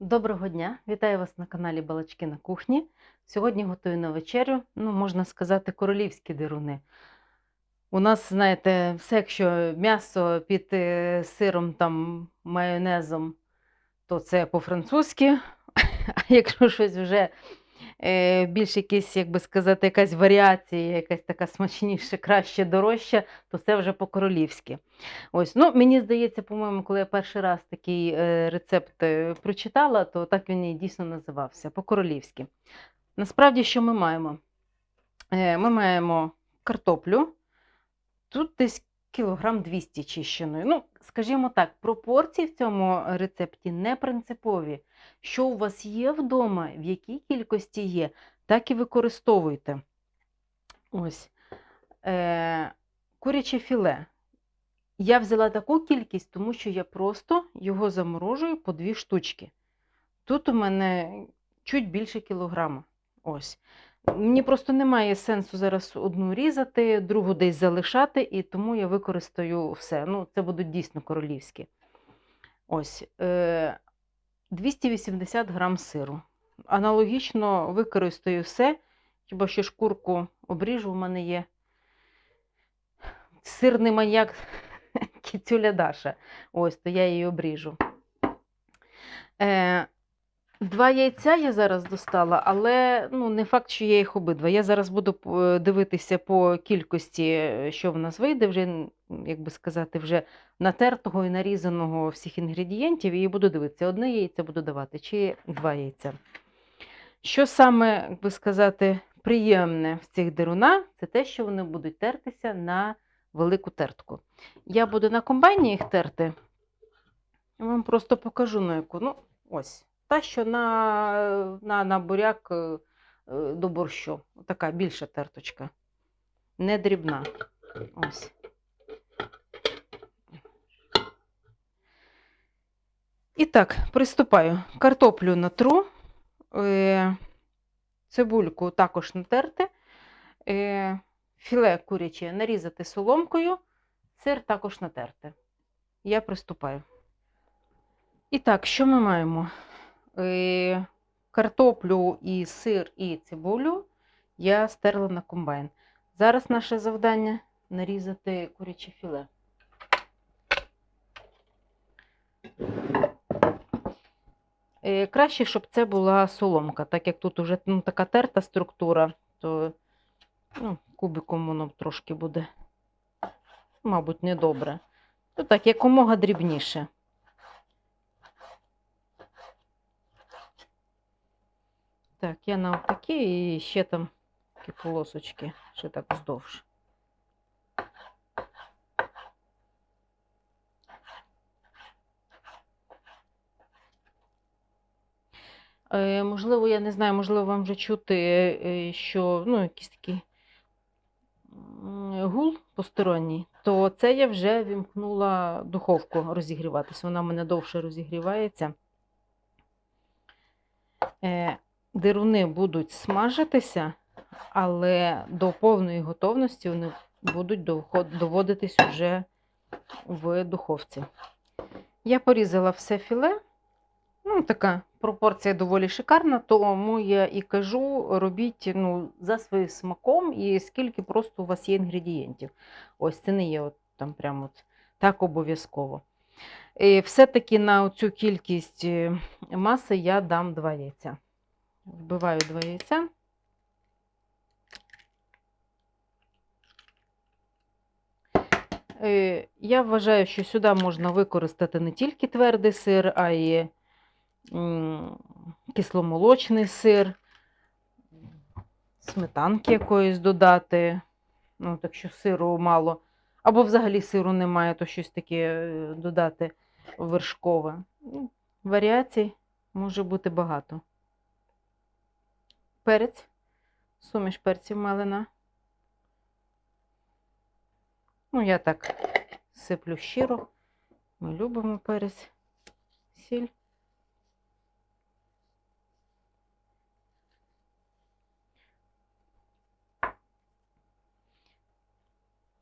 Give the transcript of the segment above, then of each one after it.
Доброго дня! Вітаю вас на каналі Балачки на кухні. Сьогодні готую на вечерю, ну, можна сказати, королівські дируни. У нас, знаєте, все, якщо м'ясо під е, сиром, там, майонезом, то це по-французьки. А якщо щось вже більш якісь, як би сказати, якась варіація, якась така смачніша, краще, дорожча, то це вже по-королівськи. Ось, ну, мені здається, по-моєму, коли я перший раз такий е, рецепт е, прочитала, то так він і дійсно називався по-королівськи. Насправді, що ми маємо? Е, Ми маємо картоплю, тут десь кілограм 200 чищеної. Ну, скажімо так, пропорції в цьому рецепті не принципові. Що у вас є вдома, в якій кількості є, так і використовуйте. Ось. Е, Куряче філе. Я взяла таку кількість, тому що я просто його заморожую по дві штучки. Тут у мене чуть більше кілограма. Ось. Мені просто немає сенсу зараз одну різати, другу десь залишати, і тому я використаю все. Ну, це будуть дійсно королівські. Ось. Е, 280 грам сиру. Аналогічно використаю все, хіба що шкурку обріжу, в мене є сирний маньяк кіцюля Даша. Ось, то я її обріжу. Е, два яйця я зараз достала, але ну, не факт, що я їх обидва. Я зараз буду е, дивитися по кількості, е, що в нас вийде, вже, як би сказати, вже натертого і нарізаного всіх інгредієнтів, і буду дивитися, одне яйце буду давати чи два яйця. Що саме, як би сказати, приємне в цих дерунах, це те, що вони будуть тертися на велику тертку. Я буду на комбайні їх терти. Я вам просто покажу на яку. Ну, ось. Та, що на, на, на буряк е, е, до борщу. Така більша терточка. Не дрібна. Ось. І так, приступаю. Картоплю натру, е, цибульку також натерти, філе куряче нарізати соломкою, сир також натерти. Я приступаю. І так, що ми маємо? Е, картоплю і сир і цибулю я стерла на комбайн. Зараз наше завдання нарізати куряче філе. Е, Краще, щоб це була соломка, так як тут вже ну, така терта структура, то ну, кубиком воно трошки буде, мабуть, недобре. То так, якомога дрібніше. Так, я на такі і ще там такі полосочки, ще так вздовж. Е, можливо, я не знаю, можливо, вам вже чути, е, що ну, якийсь такий гул посторонній, то це я вже вімкнула духовку розігріватися. Вона в мене довше розігрівається. Дируни будуть смажитися, але до повної готовності вони будуть доводитись вже в духовці. Я порізала все філе. Ну, така пропорція доволі шикарна, тому я і кажу, робіть ну, за своїм смаком і скільки просто у вас є інгредієнтів. Ось це не є от, там прямо от, так обов'язково. І все-таки на цю кількість е, маси я дам два яйця. Вбиваю два яйця. Е, Я вважаю, що сюди можна використати не тільки твердий сир, а й кисломолочний сир, сметанки якоїсь додати. Ну, так що сиру мало. Або взагалі сиру немає, то щось таке е, додати вершкове. Ну, Варіацій може бути багато. Перець, суміш перців мелена. Ну, я так сиплю щиро. Ми любимо перець, сіль.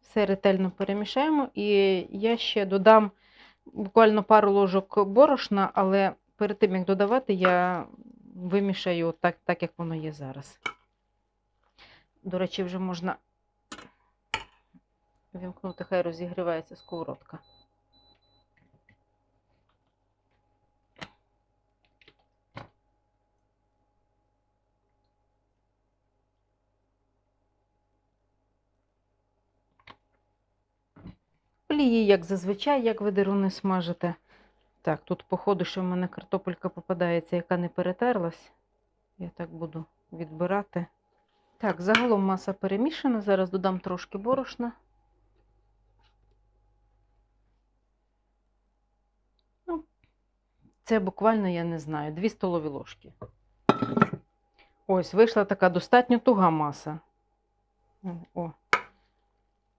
Все ретельно перемішаємо. І я ще додам буквально пару ложок борошна, але перед тим, як додавати, я вимішаю так, так як воно є зараз. До речі, вже можна вімкнути, хай розігрівається сковородка. Олії, як зазвичай, як ви деруни смажите. Так, тут, походу, що в мене картопелька попадається, яка не перетерлась. Я так буду відбирати. Так, загалом маса перемішана. Зараз додам трошки борошна. Ну, це буквально, я не знаю, 2 столові ложки. Ось, вийшла така достатньо туга маса. О.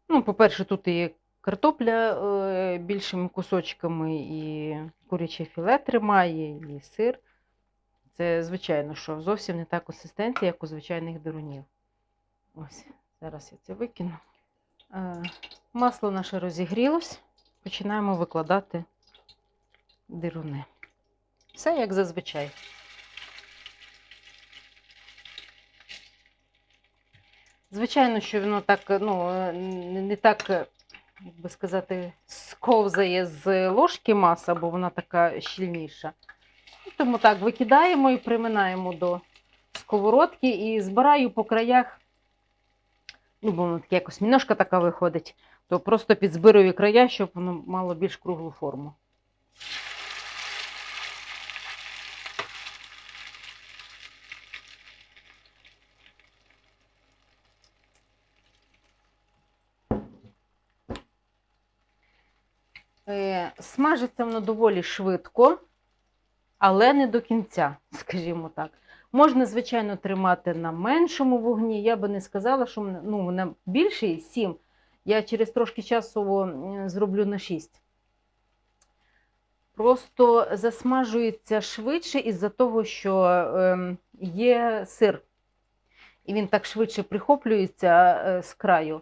Ну, по-перше, тут і картопля е, більшими кусочками, і куряче філе тримає, і сир. Це, звичайно, що зовсім не та консистенція, як у звичайних дерунів. Ось, зараз я це викину. Е, масло наше розігрілось. Починаємо викладати дируни. Все як зазвичай. Звичайно, що воно так, ну, е, не так, як би сказати, сковзає з ложки маса, бо вона така щільніша. Тому так, викидаємо і приминаємо до сковородки і збираю по краях, ну, бо воно таке якось міношка така виходить, то просто підзбирую края, щоб воно мало більш круглу форму. Смажиться воно доволі швидко, але не до кінця, скажімо так. Можна, звичайно, тримати на меншому вогні. Я би не сказала, що ну, вона більше 7. Я через трошки часу зроблю на 6. Просто засмажується швидше із-за того, що ем, є сир. І він так швидше прихоплюється е, з краю.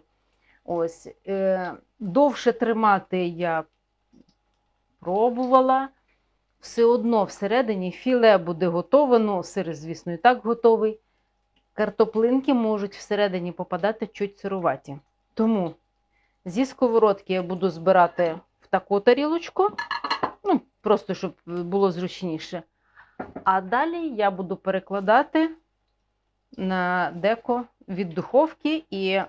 Ось. Е, довше тримати я пробувала. Все одно всередині філе буде готове, сир, звісно, і так готовий. Картоплинки можуть всередині попадати чуть сируваті. Тому зі сковородки я буду збирати в таку тарілочку, ну, просто щоб було зручніше. А далі я буду перекладати на деко від духовки і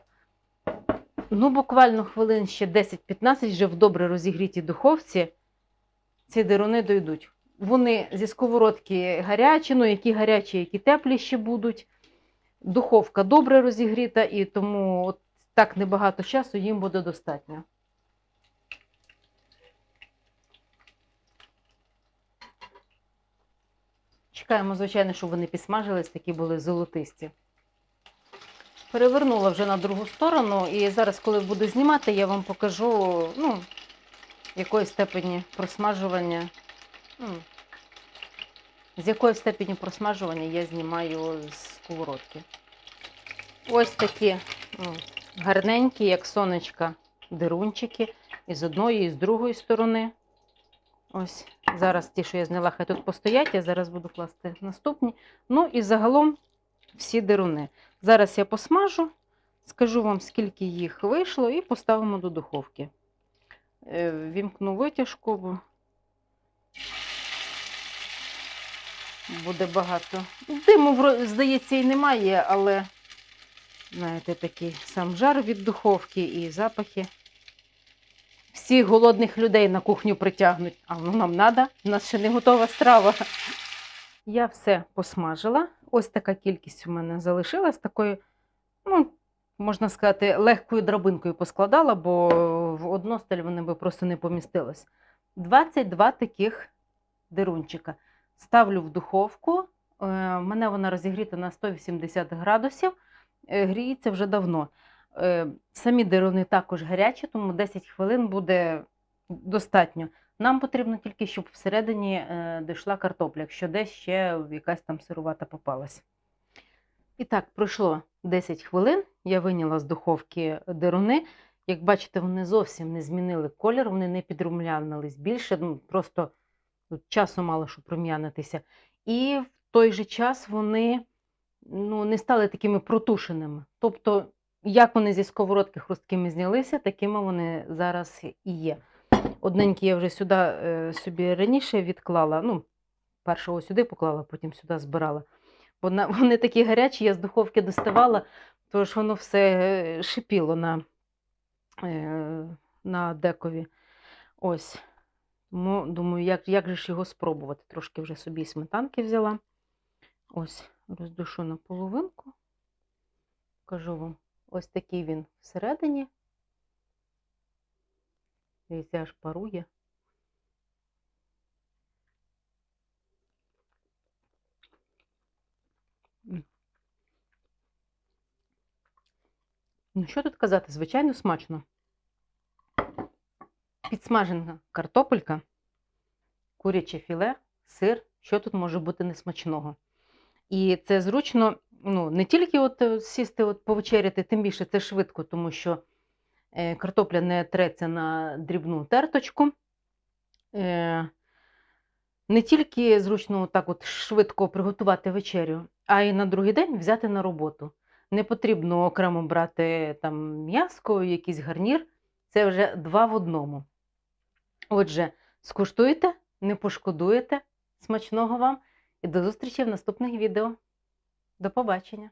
ну, буквально хвилин ще 10-15 вже в добре розігрітій духовці ці дируни дойдуть. Вони зі сковородки гарячі, ну які гарячі, які теплі ще будуть. Духовка добре розігріта, і тому от так небагато часу їм буде достатньо. Чекаємо, звичайно, щоб вони підсмажились, такі були золотисті. Перевернула вже на другу сторону, і зараз, коли буду знімати, я вам покажу, ну, якої степені просмажування. ну, З якої степені просмажування я знімаю з сковородки. Ось такі ну, гарненькі, як сонечка, дирунчики. І з одної, і з другої сторони. Ось зараз ті, що я зняла, хай тут постоять, я зараз буду класти наступні. Ну і загалом всі дируни. Зараз я посмажу, скажу вам, скільки їх вийшло, і поставимо до духовки. Е, Вімкну витяжку, буде багато. Диму, здається, і немає, але, знаєте, такий сам жар від духовки і запахи. Всіх голодних людей на кухню притягнуть. А ну нам треба, у нас ще не готова страва. Я все посмажила. Ось така кількість у мене залишилась. Такою, ну, можна сказати, легкою драбинкою поскладала, бо в односталь вони би просто не помістились. 22 таких дирунчика. Ставлю в духовку. Е, в мене вона розігріта на 180 градусів. Е, Гріється вже давно. Е, Самі дируни також гарячі, тому 10 хвилин буде достатньо. Нам потрібно тільки, щоб всередині е, дійшла картопля, якщо десь ще якась там сирувата попалась. І так, пройшло 10 хвилин. Я виняла з духовки дируни. Як бачите, вони зовсім не змінили колір, вони не підрумлянились більше, ну, просто часу мало, щоб рум'янитися. І в той же час вони ну, не стали такими протушеними. Тобто, як вони зі сковородки хрусткими знялися, такими вони зараз і є. Одненькі я вже сюди е, собі раніше відклала. Ну, першого сюди поклала, потім сюди збирала. Бо на- вони такі гарячі, я з духовки доставала, тож воно все е, шипіло на, е, на декові. Ось. Тому думаю, як, як же ж його спробувати? Трошки вже собі сметанки взяла. Ось, роздушу на половинку. Кажу вам, ось такий він всередині. Дивіться, аж парує. Ну, що тут казати? Звичайно, смачно. Підсмажена картопелька, куряче філе, сир. Що тут може бути несмачного? І це зручно, ну, не тільки от е, сісти от повечеряти, тим більше це швидко, тому що е, картопля не треться на дрібну терточку. Е, не тільки зручно так от швидко приготувати вечерю, а й на другий день взяти на роботу. Не потрібно окремо брати там м'яско, якийсь гарнір. Це вже два в одному. Отже, скуштуйте, не пошкодуєте. Смачного вам і до зустрічі в наступних відео. До побачення!